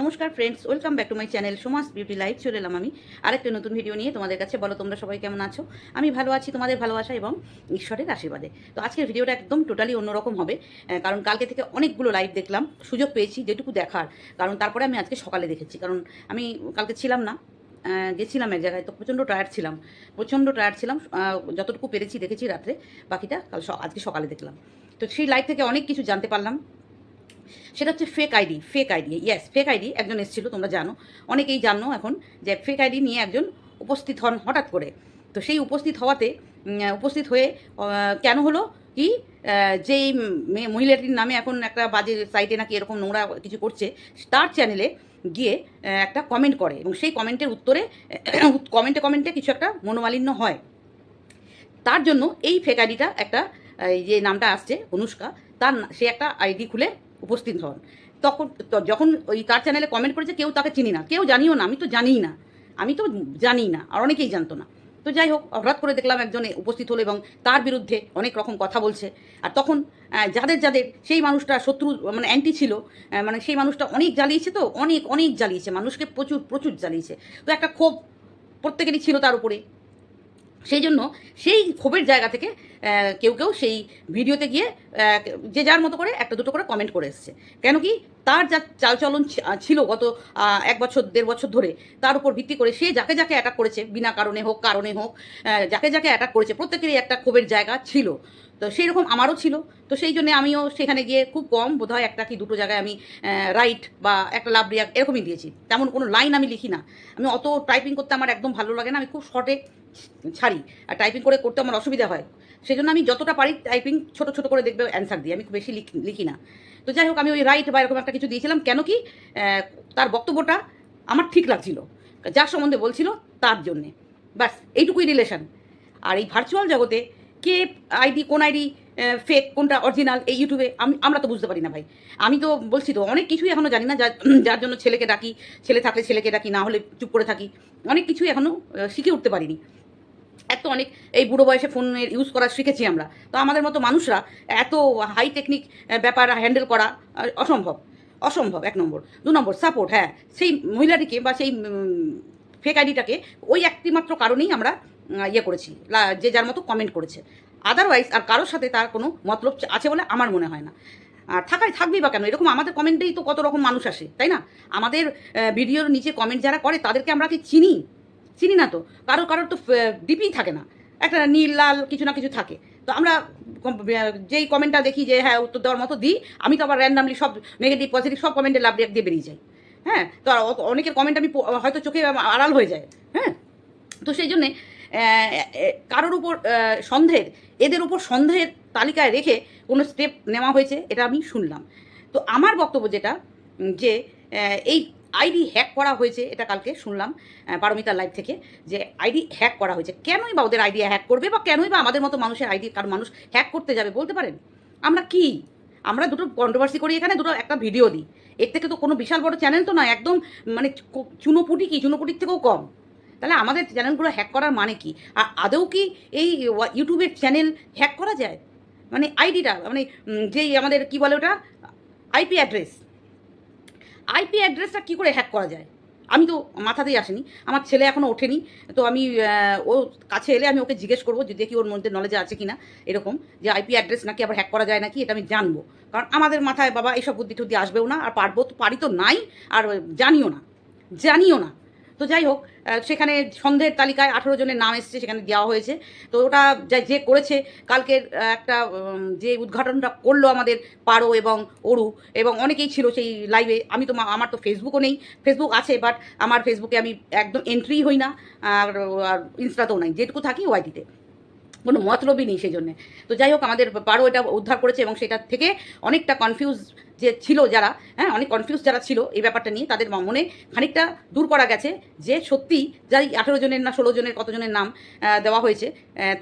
নমস্কার friends welcome back to my channel Samaj beauty life চলে এলাম আমি। আরেকটা নতুন ভিডিও নিয়ে তোমাদের কাছে। বলো, তোমরা সবাই কেমন আছো? আমি ভালো আছি, তোমাদের ভালোবাসা এবং ঈশ্বরের আশীর্বাদে। তো আজকের ভিডিওটা একদম টোটালি অন্যরকম হবে কারণ কালকে থেকে অনেকগুলো লাইভ দেখলাম, সুযোগ পেয়েছি যেটুকু দেখার। কারণ তারপরে আমি আজকে সকালে দেখেছি, কারণ আমি কালকে ছিলাম না গেছিলাম এক জায়গায়, তো প্রচণ্ড টায়ার্ড ছিলাম, প্রচণ্ড টায়ার্ড ছিলাম যতটুকু পেরেছি দেখেছি রাত্রে, বাকিটা কাল আজকে সকালে দেখলাম। তো সেই লাইভ থেকে অনেক কিছু জানতে পারলাম সেটা হচ্ছে fake ID fake ID yes fake ID একজন এসেছিল, তোমরা জানো। অনেকেই জানো এখন যে ফেক আইডি নিয়ে একজন উপস্থিত হন হঠাৎ করে। তো সেই উপস্থিত হওয়াতে উপস্থিত হয়ে কেন হলো কি যেই মহিলাটির নামে এখন একটা বাজে সাইটে নাকি এরকম নোংরা কিছু করছে, তার চ্যানেলে গিয়ে একটা কমেন্ট করে এবং সেই কমেন্টের উত্তরে কমেন্টে কমেন্টে কিছু একটা মনোমালিন্য হয়। তার জন্য এই ফেক আইডিটা একটা যে নামটা আসছে, অনুষ্কা, তার সে একটা আইডি খুলে উপস্থিত হন। তখন যখন ওই তার চ্যানেলে কমেন্ট করেছে কেউ তাকে চিনি না। কেউ জানিও না, আমি তো জানিই না। আমি তো জানি না, আর অনেকেই জানতো না। তো যাই হোক, হঠাৎ করে দেখলাম একজন উপস্থিত হলো এবং তার বিরুদ্ধে অনেক রকম কথা বলছে। আর তখন যাদের যাদের, সেই মানুষটা শত্রু মানে অ্যান্টি ছিল মানে সেই মানুষটা অনেক জ্বালিয়েছে তো, অনেক অনেক জ্বালিয়েছে। মানুষকে প্রচুর প্রচুর জ্বালিয়েছে। তো একটা ক্ষোভ প্রত্যেকেরই ছিল তার উপরে। সেই জন্য সেই ক্ষোভের জায়গা থেকে কেউ কেউ সেই ভিডিওতে গিয়ে যে যার মতো করে একটা দুটো করে কমেন্ট করে এসছে। কেন কি তার যা চালচলন ছিল গত এক বছর, দেড় বছর ধরে, তার উপর ভিত্তি করে সে যাকে যাকে অ্যাটাক করেছে, বিনা কারণে হোক কারণে হোক যাকে যাকে অ্যাটাক করেছে, প্রত্যেকেরই একটা ক্ষোভের জায়গা ছিল। তো সেই রকম আমারও ছিল। তো সেই জন্য আমিও সেখানে গিয়ে খুব কম বোধহয় একটা কি দুটো জায়গায় আমি রাইট বা একটা লাভ রিয়াক্ট এরকমই দিয়েছি। তেমন কোনো লাইন আমি লিখি না। আমি অত টাইপিং করতে আমার একদম ভালো লাগে না। আমি খুব শর্টে ছাড়ি। আর টাইপিং করে করতে আমার অসুবিধা হয়। সেই জন্য আমি যতটা পারি টাইপিং ছোট ছোট করে দেখবে অ্যান্সার দিই। আমি খুব বেশি লিখি লিখি না। তো যাই হোক, আমি ওই রাইট বা এরকম একটা কিছু দিয়েছিলাম। কেন কি তার বক্তব্যটা আমার ঠিক লাগছিল। যার সম্বন্ধে বলছিল, তার জন্যে। ব্যাস, এইটুকুই রিলেশন আর এই ভার্চুয়াল জগতে কে আইডি, কোন আইডি ফেক কোনটা অরিজিনাল এই ইউটিউবে আমি, আমরা তো বুঝতে পারি না ভাই। আমি তো বলছি তো, অনেক কিছুই এখনও জানি না, যার যার জন্য ছেলেকে ডাকি, ছেলে থাকলে ছেলেকে ডাকি, না হলে চুপ করে থাকি, অনেক কিছুই এখনও শিখে উঠতে পারিনি। এত অনেক, এই বুড়ো বয়সে ফোনের ইউজ করা শিখেছি আমরা। তো আমাদের মতো মানুষরা এত হাই টেকনিক ব্যাপার হ্যান্ডেল করা অসম্ভব অসম্ভব, এক নম্বর। দু নম্বর সাপোর্ট হ্যাঁ সেই মহিলাটিকে বা সেই ফেক আইডিটাকে ওই একটিমাত্র কারণেই আমরা ইয়ে করেছি যে যার মতো কমেন্ট করেছে। আদারওয়াইজ আর কারোর সাথে তার কোনো মতলব আছে বলে আমার মনে হয় না। আর থাকাই, থাকবেই বা কেন? এরকম আমাদের কমেন্টেই তো কত রকম মানুষ আসে, তাই না? আমাদের ভিডিওর নিচে কমেন্ট যারা করে তাদেরকে আমরা কি চিনি? চিনি না তো? কারও, কারোর তো ডিপি থাকে না। একটা নীল, লাল কিছু না কিছু থাকে। তো আমরা যেই কমেন্টটা দেখি যে হ্যাঁ উত্তর দেওয়ার মতো দিই, আমি তো আবার র্যান্ডামলি সব নেগেটিভ পজিটিভ সব কমেন্টে লাভ দিয়ে বেরিয়ে যাই। হ্যাঁ? তো অনেকের কমেন্ট আমি হয়তো চোখে আড়াল হয়ে যায়। হ্যাঁ? তো সেই জন্যে কারোর উপর সন্দেহের, এদের উপর সন্দেহের তালিকায় রেখে কোনো স্টেপ নেওয়া হয়েছে, এটা আমি শুনলাম। তো আমার বক্তব্য যেটা যে এই আইডি হ্যাক করা হয়েছে, এটা কালকে শুনলাম পারমিতার লাইভ থেকে, যে আইডি হ্যাক করা হয়েছে। কেনই বা ওদের আইডিয়া হ্যাক করবে বা কেনই বা আমাদের মতো মানুষের আইডি কারণ মানুষ হ্যাক করতে যাবে, বলতে পারেন? আমরা কি? আমরা দুটো কন্ট্রোভার্সি করি এখানে, দুটো একটা ভিডিও দিই। এর থেকে তো কোনো বিশাল বড় চ্যানেল তো নয়, একদম মানে চুনোপুটি কি? চুনোপুটির থেকেও কম। তাহলে আমাদের চ্যানেলগুলো হ্যাক করার মানে কি? আর আদৌ কি এই ইউটিউবের চ্যানেল হ্যাক করা যায়? মানে আইডিটা মানে যেই আমাদের কি বলে ওটা? আইপি অ্যাড্রেস আইপি অ্যাড্রেসটা কী করে হ্যাক করা যায়? আমি তো মাথাতেই আসেনি। আমার ছেলে এখনও ওঠেনি। তো আমি ও কাছে এলে আমি ওকে জিজ্ঞেস করব যে দেখি ওর মধ্যে নলেজে আছে কিনা, এরকম। যে আইপি অ্যাড্রেস নাকি আবার হ্যাক করা যায় নাকি, এটা আমি জানব। কারণ আমাদের মাথায় বাবা এইসব বুদ্ধি টুদ্ধি আসবেও না। আর পারব তো পারি তো নাই। আর জানিও না। জানিও না। তো যাই হোক সেখানে সন্দেহের তালিকায় আঠেরো জনের নাম এসছে, সেখানে দেওয়া হয়েছে। তো ওটা যা, যে করেছে, কালকের একটা যে উদ্ঘাটনটা করল আমাদের পারো এবং অরু, এবং অনেকেই ছিল সেই লাইভে আমি তো আমার তো ফেসবুকও নেই। ফেসবুক আছে বাট আমার ফেসবুকে আমি একদম এন্ট্রি হই না আর ইনস্টাতেও নাই। যেটুকু থাকি ওয়াইটিতে। কোনো মতলবই নেই সেই জন্যে তো যাই হোক, আমাদের পারো এটা উদ্ধার করেছে এবং সেটার থেকে অনেকটা কনফিউজ যে ছিল যারা হ্যাঁ অনেক কনফিউজ যারা ছিল এই ব্যাপারটা নিয়ে, তাদের মনে খানিকটা দূর করা গেছে যে সত্যি যাই আঠেরো জনের না, ষোলো জনের কতজনের নাম দেওয়া হয়েছে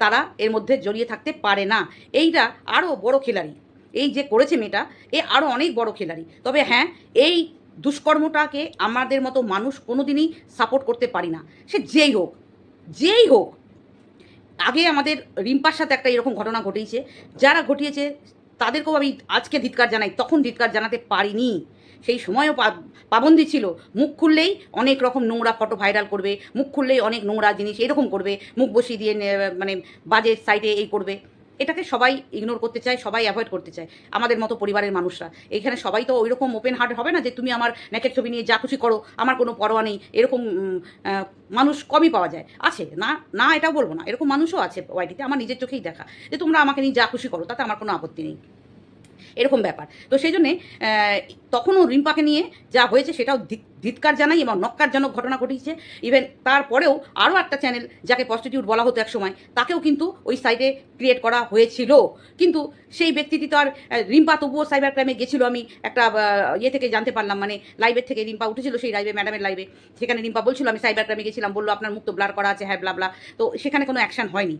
তারা এর মধ্যে জড়িয়ে থাকতে পারে না। এইটা আরও বড় খেলারি এই যে করেছে মেয়েটা, এ আরও অনেক বড় খেলারি তবে হ্যাঁ এই দুষ্কর্মটাকে আমাদের মতো মানুষ কোনোদিনই সাপোর্ট করতে পারি না। সে যেই হোক যেই হোক আগে আমাদের রিম্পার সাথে একটা এরকম ঘটনা ঘটিয়েছে যারা ঘটিয়েছে, তাদেরকেও আমি আজকে ধিৎকার জানাই, তখন ধিৎকার জানাতে পারিনি। সেই সময়ও পাবন্দি ছিল। মুখ খুললেই অনেক রকম নোংরা ফটো ভাইরাল করবে, মুখ খুললেই অনেক নোংরা জিনিস এরকম করবে, মুখ বসিয়ে দিয়ে মানে বাজে সাইডে এই করবে। এটাকে সবাই ইগনোর করতে চায়, সবাই অ্যাভয়েড করতে চায়, আমাদের মতো পরিবারের মানুষরা। এখানে সবাই তো ওই রকম ওপেন হার্ট হবে না যে, তুমি আমার নেকের ছবি নিয়ে যা খুশি করো, আমার কোনো পরোয়া নেই। এরকম মানুষ কমই পাওয়া যায়। আছে, না না এটাও বলব না, এরকম মানুষও আছে ওয়াইটিতে, আমার নিজের চোখেই দেখা, যে তোমরা আমাকে নিয়ে যা খুশি করো, তাতে আমার কোনো আপত্তি নেই। এরকম ব্যাপার। তো সেই জন্যে তখনও রিম্পাকে নিয়ে যা হয়েছে সেটাও ধিক্কার জানাই এবং নক্কারজনক ঘটনা ঘটিয়েছে। ইভেন তারপরেও আরও একটা চ্যানেল যাকে প্রস্টিটিউট বলা হতো এক সময় তাকেও কিন্তু ওই সাইটে ক্রিয়েট করা হয়েছিল। কিন্তু সেই ব্যক্তিটি তো আর রিম্পা তবুও সাইবার ক্রাইমে গেছিল আমি একটা ইয়ে থেকে জানতে পারলাম মানে লাইভের থেকে রিম্পা উঠেছিল সেই লাইভে ম্যাডামের লাইভে সেখানে রিম্পা বলছিল, আমি সাইবার ক্রাইমে গেছিলাম, বলল, আপনার মুখ তো ব্লার করা আছে হ্যাঁ ব্লা ব্লা তো সেখানে কোনো অ্যাকশন হয়নি।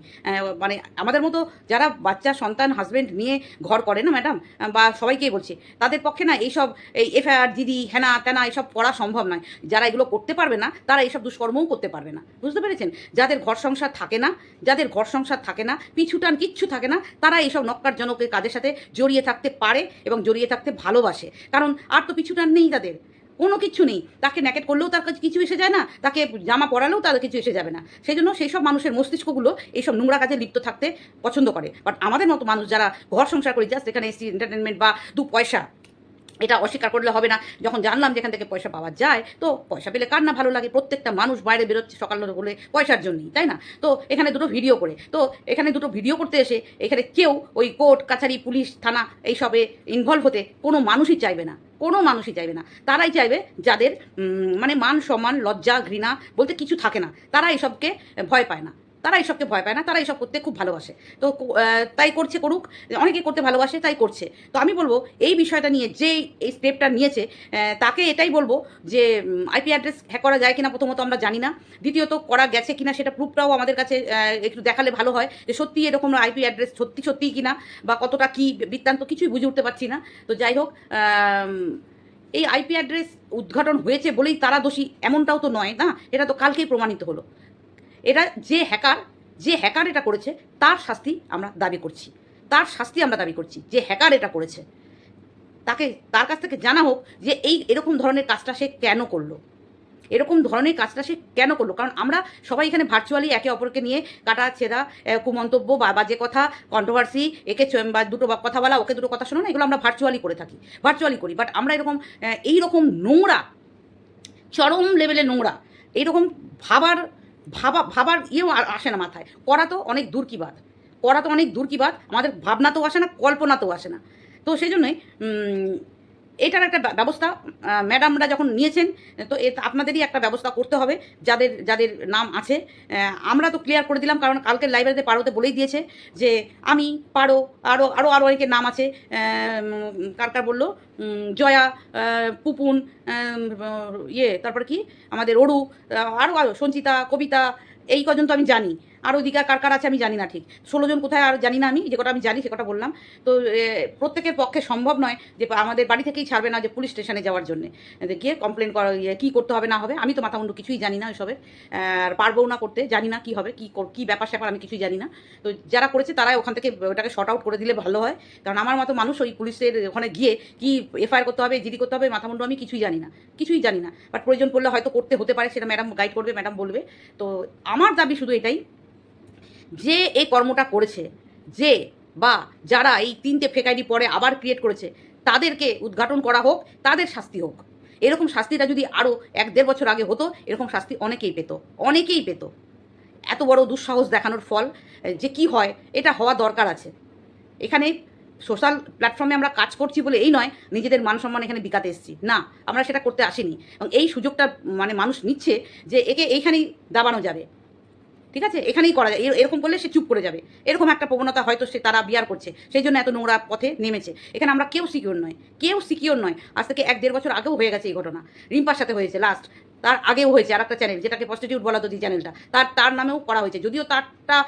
মানে আমাদের মতো যারা বাচ্চা, সন্তান হাজব্যান্ড নিয়ে ঘর করে না ম্যাডাম বা সবাইকেই বলছে, তাদের পক্ষে না এইসব, এই এফআইআর দিদি হেনা, তেনা, এসব করা সম্ভব নয়। যারা এগুলো করতে পারবে না, তারা এইসব দুষ্কর্মও করতে পারবে না। বুঝতে পেরেছেন? যাদের ঘর সংসার থাকে না, যাদের ঘর সংসার থাকে না, পিছুটান কিচ্ছু থাকে না, তারা এইসব নক্কারজনকের কাজের সাথে জড়িয়ে থাকতে পারে এবং জড়িয়ে থাকতে ভালোবাসে। কারণ আর তো পিছুটান নেই তাদের। কোনো কিছু নেই। তাকে ন্যাকেট করলেও তার কাছে কিছু এসে যায় না, তাকে জামা পরালেও তাদের কিছু এসে যাবে না। সেই জন্য সেই সব মানুষের মস্তিষ্কগুলো এইসব নোংরা কাজে লিপ্ত থাকতে পছন্দ করে। বাট আমাদের মতো মানুষ যারা ঘর সংসার করে জাস্ট এখানে এসি এন্টারটেনমেন্ট বা দু পয়সা এটা অস্বীকার করলে হবে না। যখন জানলাম যেখান থেকে পয়সা পাওয়া যায়, তো পয়সা পেলে কার না ভালো লাগে? প্রত্যেকটা মানুষ বাইরে বেরোচ্ছে সকাল হলে পয়সার জন্যই, তাই না? তো এখানে দুটো ভিডিও করে। তো এখানে দুটো ভিডিও করতে এসে এখানে কেউ ওই কোর্ট, কাছারি, পুলিশ, থানা এইসবে ইনভলভ হতে কোনো মানুষই চাইবে না। কোনো মানুষই চাইবে না। তারাই চাইবে যাদের মানে মান সম্মান, লজ্জা, ঘৃণা বলতে কিছু থাকে না। তারা এইসবকে ভয় পায় না। তারা এইসবকে ভয় পায় না তারা এইসব করতে খুব ভালোবাসে। তো তাই করছে করুক, অনেকে করতে ভালোবাসে, তাই করছে। তো আমি বলব, এই বিষয়টা নিয়ে যে এই স্টেপটা নিয়েছে তাকে এটাই বলব যে আইপি অ্যাড্রেস হ্যাক করা যায় কিনা প্রথমত আমরা জানি না। দ্বিতীয়ত, করা গেছে কিনা সেটা প্রুফটাও আমাদের কাছে একটু দেখালে ভালো হয় যে সত্যি এরকম আইপি অ্যাড্রেস সত্যি সত্যিই কিনা বা কতটা কি বৃত্তান্ত কিছুই বুঝে উঠতে পারছি না। তো যাই হোক এই আইপি অ্যাড্রেস উদ্ঘাটন হয়েছে বলেই তারা দোষী, এমনটাও তো নয়, না? এটা তো কালকেই প্রমাণিত হলো। এটা যে হ্যাকার যে হ্যাকার এটা করেছে তার শাস্তি আমরা দাবি করছি। তার শাস্তি আমরা দাবি করছি যে হ্যাকার এটা করেছে। তাকে তার কাছ থেকে জানা হোক যে এই এরকম ধরনের কাজটা সে কেন করল। এরকম ধরনের কাজটা সে কেন করল? কারণ আমরা সবাই এখানে ভার্চুয়ালি একে অপরকে নিয়ে কাটা ছেঁড়া কুমন্তব্য বা বাজে কথা কন্ট্রোভার্সি একে বা দুটো কথা বলা ওকে দুটো কথা শোনো না এগুলো আমরা ভার্চুয়ালি করে থাকি। ভার্চুয়ালি করি বাট আমরা এরকম আহ, এই রকম নোংরা চরম লেভেলে নোংরা এইরকম ভাবার ভাবা, ভাবার ইয়েও আসে না মাথায়। করা তো অনেক দূর কি বাদ করা তো অনেক দূর কি বাদ আমাদের ভাবনাতেও আসে না, কল্পনাতেও আসে না। তো সেই জন্যই এটার একটা ব্যবস্থা ম্যাডামরা যখন নিয়েছেন, তো এ আপনাদেরই একটা ব্যবস্থা করতে হবে, যাদের যাদের নাম আছে। আমরা তো ক্লিয়ার করে দিলাম, কারণ কালকে লাইব্রেরিতে পারোতে বলেই দিয়েছে যে আমি পারো আরও আরও আরও অনেকের নাম আছে। কার কার বলল? জয়া পুপুন ইয়ে তারপর কি? আমাদের অরু আরও আরও সঞ্চিতা, কবিতা, এই কজন তো আমি জানি। আর ওইদিকে কার কার আছে আমি জানি না ঠিক। ষোলো জন কোথায় আর জানি না আমি যে কটা আমি জানি সে কটা বললাম। তো প্রত্যেকের পক্ষে সম্ভব নয় যে আমাদের বাড়ি থেকেই ছাড়বে না যে পুলিশ স্টেশনে যাওয়ার জন্য। গিয়ে কমপ্লেন করা ইয়ে, কী করতে হবে না হবে আমি তো মাথা মুন্ডু কিছুই জানি না ওইসবের আর পারবও না করতে জানি না কী হবে কী কী ব্যাপার স্যাপার আমি কিছুই জানি না। তো যারা করেছে তারাই ওখান থেকে ওটাকে শর্ট আউট করে দিলে ভালো হয়। কারণ আমার মতো মানুষ ওই পুলিশের ওখানে গিয়ে কি এফআইআর করতে হবে জিডি করতে হবে মাথা মুন্ডু আমি কিছুই জানি না। কিছুই জানি না। বাট প্রয়োজন পড়লে হয়তো করতে হতে পারে সেটা ম্যাডাম গাইড করবে ম্যাডাম বলবে। তো আমার দাবি শুধু এটাই যে এই কর্মটা করেছে, যে বা যারা এই তিনটে ফেক আইডি পরে আবার ক্রিয়েট করেছে, তাদেরকে উদ্ঘাটন করা হোক, তাদের শাস্তি হোক। এরকম শাস্তিটা যদি আরও এক দেড় বছর আগে হতো, এরকম শাস্তি অনেকেই পেত অনেকেই পেত। এত বড় দুঃসাহস দেখানোর ফল যে কি হয়, এটা হওয়া দরকার আছে। এখানে সোশ্যাল প্ল্যাটফর্মে আমরা কাজ করছি বলে এই নয়, নিজেদের মান সম্মান এখানে বিকাতে এসেছি। না, আমরা সেটা করতে আসিনি। এবং এই সুযোগটা মানে মানুষ নিচ্ছে যে একে এইখানেই দাবানো যাবে। ঠিক আছে? এখানেই করা যায়। এর- এরকম করলে সে চুপ করে যাবে। এরকম একটা প্রবণতা হয়তো সে, তারা বিয়ার করছে। সেই জন্য এত নোংরা পথে নেমেছে। এখানে আমরা কেউ সিকিওর নয়। কেউ সিকিওর নয়। আজ থেকে এক দেড় বছর আগেও হয়ে গেছে এই ঘটনা। রিম্পার সাথে হয়েছে লাস্ট তার আগেও হয়েছে আর একটা চ্যানেল যেটাকে প্রস্টিটিউট বলা তো চ্যানেলটা তার তার নামেও করা হয়েছে। যদিও তারটা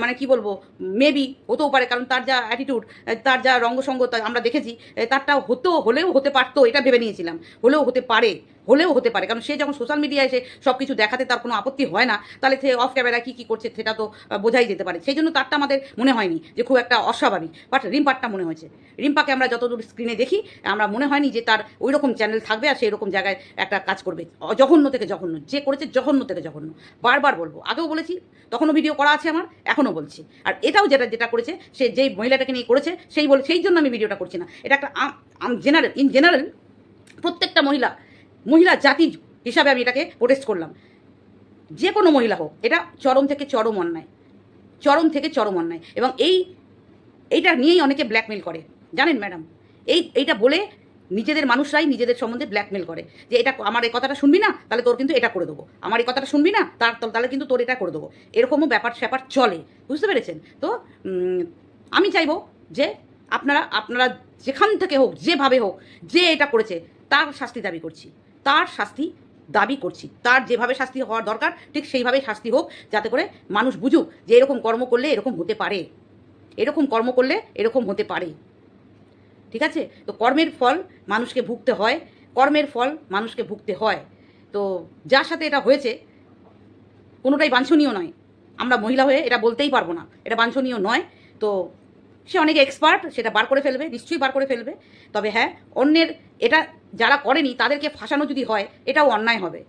মানে কি বলব মেবি হতেও পারে। কারণ তার যা অ্যাটিটিউড তার যা রঙ্গসঙ্গ আমরা দেখেছি তারটা হতেও, হলেও হতে পারতো, এটা ভেবে নিয়েছিলাম। হলেও হতে পারে। হলেও হতে পারে। কারণ সে যখন সোশ্যাল মিডিয়ায় এসে সব কিছু দেখাতে তার কোনো আপত্তি হয় না, তাহলে সে অফ ক্যামেরা কী কী করছে সেটা তো বোঝাই যেতে পারে। সেই জন্য তারটা আমাদের মনে হয়নি যে খুব একটা অস্বাভাবিক। বাট রিম্পারটা মনে হয়েছে। রিম্পাকে আমরা যতদূর স্ক্রিনে দেখি, আমরা মনে হয়নি যে তার ওই রকম চ্যানেল থাকবে আর সেই রকম জায়গায় একটা কাজ করবে। জঘন্য থেকে জঘন্য। যে করেছে জঘন্য থেকে জঘন্য। বারবার বলব, আগেও বলেছি, তখনও ভিডিও করা আছে আমার, এখনও বলছি। আর এটাও যেটা যেটা করেছে, সে যেই মহিলাটাকে নিয়ে করেছে, সেই বলে, সেই জন্য আমি ভিডিওটা করছি না। এটা একটা জেনারেল ইন জেনারেল প্রত্যেকটা মহিলা মহিলা জাতি হিসাবে আমি এটাকে প্রোটেস্ট করলাম। যে কোনো মহিলা হোক, এটা চরম থেকে চরম অন্যায়। চরম থেকে চরম অন্যায়। এবং এই, এইটা নিয়েই অনেকে ব্ল্যাকমেল করে। জানেন ম্যাডাম এই, এইটা বলে নিজেদের মানুষরাই নিজেদের সম্বন্ধে ব্ল্যাকমেল করে। যে এটা আমার এই কথাটা শুনবি না, তাহলে তোর কিন্তু এটা করে দেবো। আমার এই কথাটা শুনবি না, তার, তাহলে কিন্তু তোর এটা করে দেবো। এরকমও ব্যাপার স্যাপার চলে। বুঝতে পেরেছেন? তো আমি চাইব যে আপনারা আপনারা যেখান থেকে হোক, যেভাবে হোক, যে এটা করেছে, তার শাস্তি দাবি করছি। তার শাস্তি দাবি করছি। তার যেভাবে শাস্তি হওয়ার দরকার, ঠিক সেইভাবেই শাস্তি হোক, যাতে করে মানুষ বুঝুক যে এরকম কর্ম করলে এরকম হতে পারে। এরকম কর্ম করলে এরকম হতে পারে। ঠিক আছে? তো কর্মের ফল মানুষকে ভুগতে হয়, কর্মের ফল মানুষকে ভুগতে হয়। তো যার সাথে এটা হয়েছে, কোনোটাই বাঞ্ছনীয় নয়। আমরা মহিলা হয়ে এটা বলতেই পারব না। এটা বাঞ্ছনীয় নয়। তো সে অনেক এক্সপার্ট সেটা বার করে ফেলবে, নিশ্চয়ই বার করে ফেলবে। তবে হ্যাঁ অন্যের এটা যারা করেনি, তাদেরকে ফাঁসানো যদি হয়, এটাও অন্যায় হবে।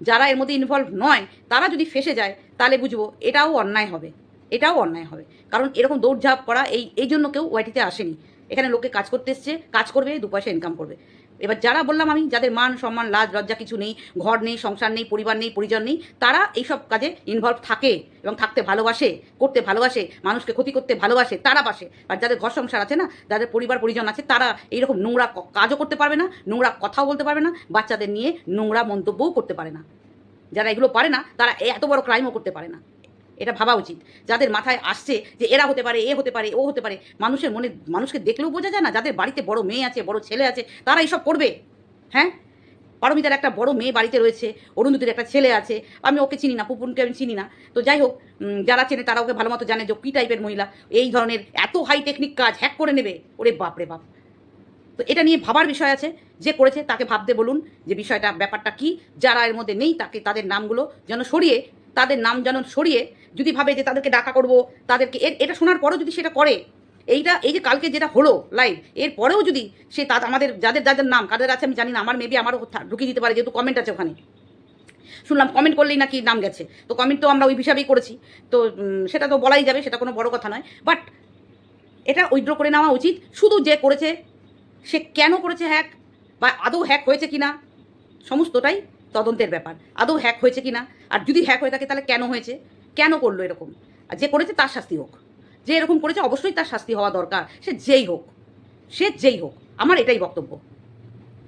যারা এর মধ্যে ইনভলভ নয়, তারা যদি ফেসে যায়, তাহলে বুঝব এটাও অন্যায় হবে। এটাও অন্যায় হবে। কারণ এরকম দৌড়ঝাঁপ করা, এই এই জন্য কেউ ওয়াইটিতে আসেনি। এখানে লোকে কাজ করতে এসছে, কাজ করবে, দু পয়সা ইনকাম করবে। এবার যারা বললাম আমি, যাদের মান সম্মান, লাজ, লজ্জা কিছু নেই, ঘর নেই, সংসার নেই, পরিবার নেই, পরিজন নেই, তারা এইসব কাজে ইনভলভ থাকে এবং থাকতে ভালোবাসে, করতে ভালোবাসে, মানুষকে ক্ষতি করতে ভালোবাসে, তারা বাসে। আর যাদের ঘর সংসার আছে না, যাদের পরিবার, পরিজন আছে, তারা এইরকম নোংরা কাজও করতে পারবে না, নোংরা কথাও বলতে পারবে না, বাচ্চাদের নিয়ে নোংরা মন্তব্যও করতে পারে না। যারা এগুলো পারে না, তারা এত বড় ক্রাইমও করতে পারে না। এটা ভাবা উচিত। যাদের মাথায় আসছে যে এরা হতে পারে, এ হতে পারে, ও হতে পারে, মানুষের মনে, মানুষকে দেখলেও বোঝা যায় না, যাদের বাড়িতে বড় মেয়ে আছে, বড় ছেলে আছে, তারা এইসব করবে। হ্যাঁ? পারমিতার একটা বড় মেয়ে বাড়িতে রয়েছে, অরুন্ধতির একটা ছেলে আছে, আমি ওকে চিনি না পুপুনকে আমি চিনি না। তো যাই হোক যারা চেনে তারা ওকে ভালো মতো জানে যে কী টাইপের মহিলা। এই ধরনের এত হাই টেকনিক কাজ হ্যাক করে নেবে, ওরে বাপ রে বাপ। তো এটা নিয়ে ভাবার বিষয় আছে, যে করেছে তাকে ভাবতে বলুন যে বিষয়টা, ব্যাপারটা কি, যারা এর মধ্যে নেই তাকে, তাদের নামগুলো যেন সরিয়ে, তাদের নাম যেন সরিয়ে যদি ভাবে যে তাদেরকে ডাকা করব, তাদেরকে এটা শোনার পরেও যদি সেটা করে, এইটা, এই যে কালকে যেটা হলো লাইভ এর পরেও যদি সে তা, আমাদের, যাদের যাদের নাম, কাদের আছে আমি জানি না, আমার মেবি আমারও ঢুকিয়ে দিতে পারে, যেহেতু কমেন্ট আছে ওখানে। শুনলাম কমেন্ট করলেই নাকি নাম গেছে। তো কমেন্ট তো আমরা ওই হিসাবেই করেছি। তো সেটা তো বলাই যাবে, সেটা কোনো বড় কথা নয়। বাট এটা উইথড্র করে নেওয়া উচিত। শুধু যে করেছে, সে কেন করেছে হ্যাক বা আদৌ হ্যাক হয়েছে কি না সমস্তটাই তদন্তের ব্যাপার। আদৌ হ্যাক হয়েছে কি না আর যদি হ্যাক হয়ে থাকে, তাহলে কেন হয়েছে? কেন করল এরকম? যে করেছে তার শাস্তি হোক। যে এরকম করেছে অবশ্যই তার শাস্তি হওয়া দরকার। সে যেই হোক। সে যেই হোক। আমার এটাই বক্তব্য।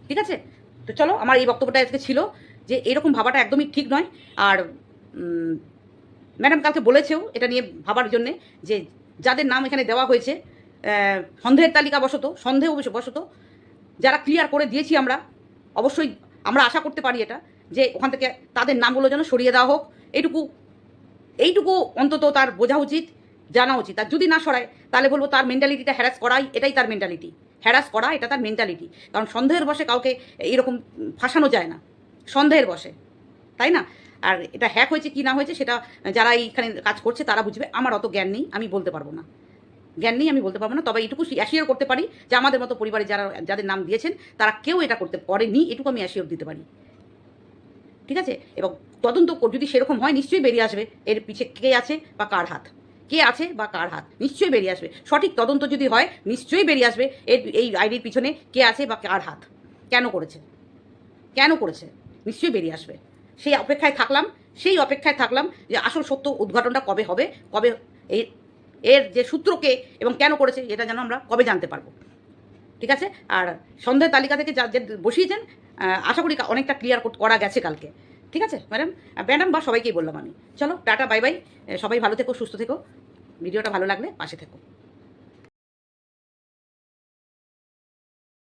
ঠিক আছে? তো চলো, আমার এই বক্তব্যটা আজকে ছিল যে এরকম ভাবাটা একদমই ঠিক নয়। আর ম্যাডাম কালকে বলেছেও এটা নিয়ে ভাবার জন্যে যে যাদের নাম এখানে দেওয়া হয়েছে সন্দেহের তালিকা বশত সন্দেহ বশ- বশত যারা ক্লিয়ার করে দিয়েছি আমরা, অবশ্যই আমরা আশা করতে পারি এটা, যে ওখান থেকে তাদের নামগুলো যেন সরিয়ে দেওয়া হোক। এইটুকু এইটুকু অন্তত তার বোঝা উচিত, জানা উচিত। আর যদি না সরায়, তাহলে বলব তার মেন্টালিটিটা হ্যারাস করাই, এটাই তার মেন্টালিটি হ্যারাস করা, এটা তার মেন্টালিটি কারণ সন্দেহের বসে কাউকে এইরকম ফাঁসানো যায় না। সন্দেহের বসে তাই না? আর এটা হ্যাক হয়েছে কি না হয়েছে, সেটা যারা এইখানে কাজ করছে, তারা বুঝবে। আমার অত জ্ঞান নেই, আমি বলতে পারব না। জ্ঞান নেই, আমি বলতে পারব না। তবে এইটুকু অ্যাসিওর করতে পারি যে আমাদের মতো পরিবারে যারা, যাদের নাম দিয়েছেন, তারা কেউ এটা করতে পারেনি। এটুকু আমি অ্যাসিওর দিতে পারি। ঠিক আছে? এবং তদন্ত যদি সেরকম হয়, নিশ্চয়ই বেরিয়ে আসবে। এর পিছে কে আছে বা কার হাত? কে আছে বা কার হাত? নিশ্চয়ই বেরিয়ে আসবে। সঠিক তদন্ত যদি হয়, নিশ্চয়ই বেরিয়ে আসবে এর এই আইডির পিছনে কে আছে বা কার হাত। কেন করেছে? কেন করেছে? নিশ্চয়ই বেরিয়ে আসবে। সেই অপেক্ষায় থাকলাম, সেই অপেক্ষায় থাকলাম যে আসল সত্য উদ্ঘাটনটা কবে হবে, কবে এই এর যে সূত্রকে এবং কেন করেছে, এটা যেন আমরা কবে জানতে পারব। ঠিক আছে? আর সন্দেহ তালিকা থেকে যা যে বসিয়েছেন আশা করি অনেকটা ক্লিয়ার করা গেছে কালকে। ঠিক আছে ম্যাডাম ম্যাডাম বা সবাইকেই বললাম আমি। চলো, টাটা বাই বাই সবাই ভালো থেকো, সুস্থ থেকো। ভিডিওটা ভালো লাগলে পাশে থেকো।